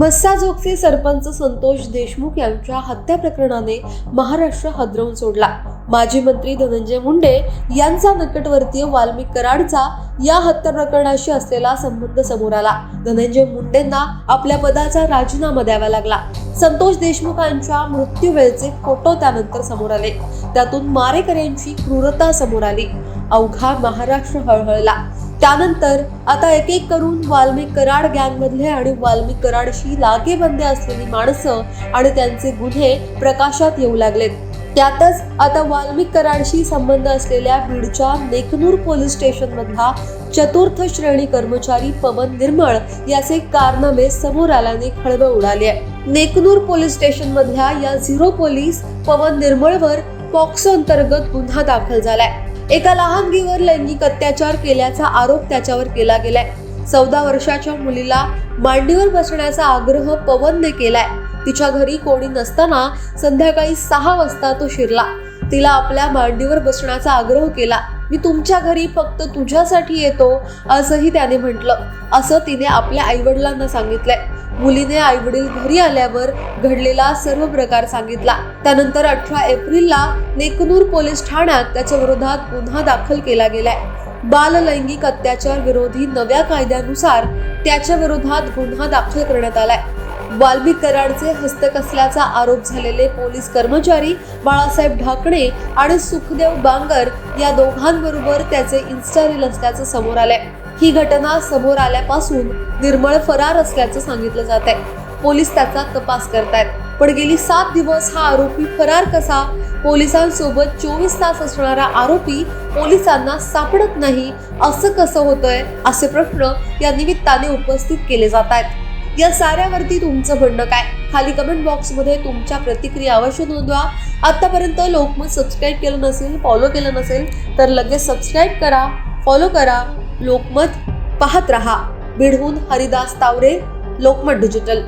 मस्साजोगचे सरपंच संतोष देशमुख यांच्या हत्या प्रकरणाने महाराष्ट्र हादरवून सोडला. माजी मंत्री धनंजय मुंडे यांचा निकटवर्तीय वाल्मिक कराडचा या हत्या प्रकरणाशी असलेला संबंध समोर आला. धनंजय मुंडेंना आपल्या पदाचा राजीनामा द्यावा लागला. संतोष देशमुखांच्या मृत्यू वेळचे फोटो त्यानंतर समोर आले. त्यातून मारेकऱ्यांची क्रूरता समोर आली. अवघा महाराष्ट्र हळहळला. त्यानंतर आता एक एक करून वाल्मिक कराड गँगमधले आणि वाल्मिक कराडशी लागेबंदे असलेली माणसं आणि त्यांचे गुन्हे प्रकाशात येऊ लागलेत. त्यातच आता वाल्मिक कराडशी संबंध असलेल्या बीडच्या नेकनूर पोलीस स्टेशन मधला चतुर्थ श्रेणी कर्मचारी पवन निर्मळ याचे कारनामे समोर आल्याने खळबळ उडाली आहे. नेकनूर पोलीस स्टेशन मधल्या या झिरो पोलीस पवन निर्मळवर पॉक्सो अंतर्गत गुन्हा दाखल झालाय. एका लहानगीवर लैंगिक अत्याचार केल्याचा आरोप त्याच्यावर केला गेलाय. चौदा वर्षाच्या मुलीला मांडीवर बसण्याचा आग्रह पवनने केलाय. तिच्या घरी कोणी नसताना संध्याकाळी सहा वाजता तो शिरला. तिला आपल्या मांडीवर बसण्याचा आग्रह केला. मी तुमच्या घरी फक्त तुझ्यासाठी येतो असंही त्याने म्हटलं. असं तिने आपल्या आईवडिलांना सांगितलंय. मुलीने आईवडील घरी आल्यावर घडलेला सर्व प्रकार सांगितला. त्यानंतर अठरा एप्रिलला नेकनूर पोलीस ठाण्यात त्याच्या विरोधात गुन्हा दाखल केला गेलाय. बाल लैंगिक अत्याचार विरोधी नव्या कायद्यानुसार त्याच्या विरोधात गुन्हा दाखल करण्यात आलाय. वाल्मिक कराडचे हस्तक असल्याचा आरोप झालेले पोलीस कर्मचारी बाळासाहेब ढाकणे आणि सुखदेव बांगर या दोघांबरोबर त्याचे इन्स्टा रील असल्याचं समोर आले ही घटना समोर आल्यापासून निर्मळ फरार असल्याचं सांगितलं जात आहे. पोलीस त्याचा तपास करतायत. पण गेली सात दिवस हा आरोपी फरार कसा? पोलिसांसोबत चोवीस तास असणारा आरोपी पोलिसांना सापडत नाही असं कसं होतंय? असे प्रश्न या निमित्ताने उपस्थित केले जात आहेत. या साऱ्यावरती तुमचं म्हणणं काय? खाली कमेंट बॉक्समध्ये तुमच्या प्रतिक्रिया अवश्य नोंदवा. आत्तापर्यंत लोकमत सबस्क्राईब केलं नसेल फॉलो केलं नसेल तर लगेच सबस्क्राईब करा फॉलो करा. लोकमत पाहत रहा. बीडहून हरिदास तावरे लोकमत डिजिटल